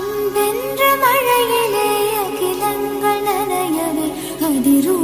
அன்பென்ற மழையிலே அகிலங்கள் நனையவே அதிரும்